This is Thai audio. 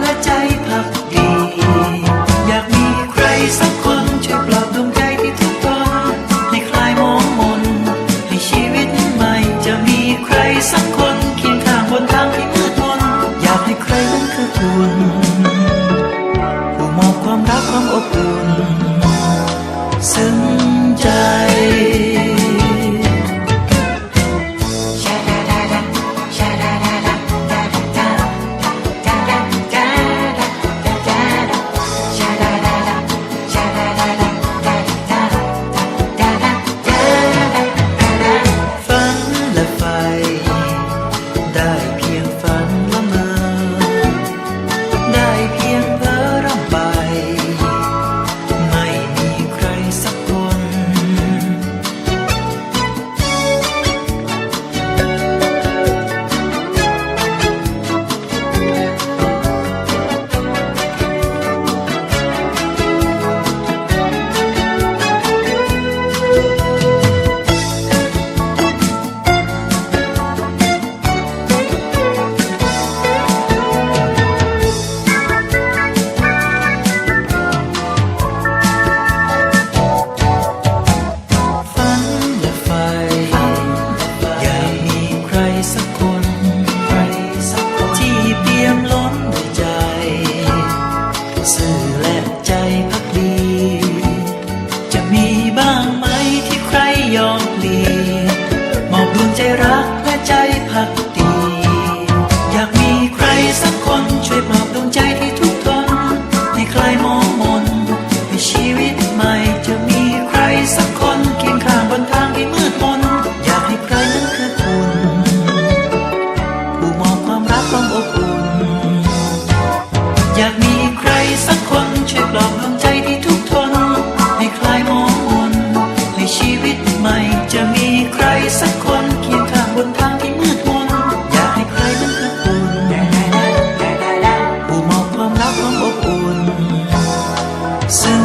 และใจพักดี อยากมีใครสักคนช่วยปลอบดวใจที่ทุกข์อนให้คลายมองมน ให้ชีวิตใหม่จะมีใครสักคนเคียงข้างบนทางที่มืดมน อยากให้ใครนั้นคือคุณผู้มอบความรักความอบอุ่นซึ่ง บ้างไหมที่ใครยอมเปลี่ยนมอบดวงใจรักและใจพักดี อยากมีใครสักคนช่วยมอบดวงใจที่ทุกทนให้คลายมองมนให้ชีวิตใหม่ So.